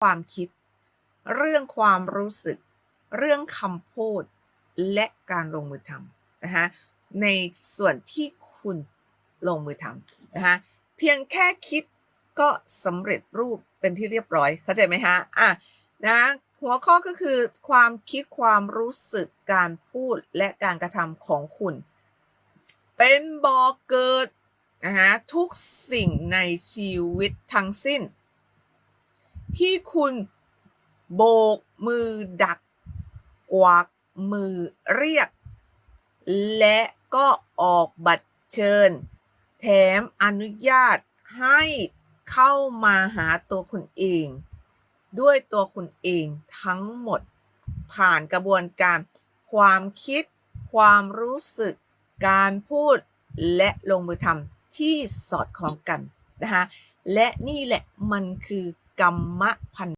ความคิด เรื่องความรู้สึก เรื่องคำพูด และการลงมือทำนะคะในส่วนที่คุณลงมือทำนะคะเพียงแค่คิดก็สำเร็จรูปเป็นที่เรียบร้อย เข้าใจไหมฮะอะนะหัวข้อก็คือความคิดความรู้สึกการพูดและการกระทำของคุณ เป็นบ่อเกิดนะฮะทุกสิ่งในชีวิตทั้งสิ้น ที่คุณโบกมือดัก กวักมือเรียก และก็ออกบัตรเชิญ แถมอนุญาตให้เข้ามาหาตัวคุณเอง ด้วยตัวคุณเองทั้งหมด ผ่านกระบวนการ ความคิด ความรู้สึก การพูดและลงมือทำที่สอดคล้องกันนะคะและนี่แหละมันคือ กรรมพัน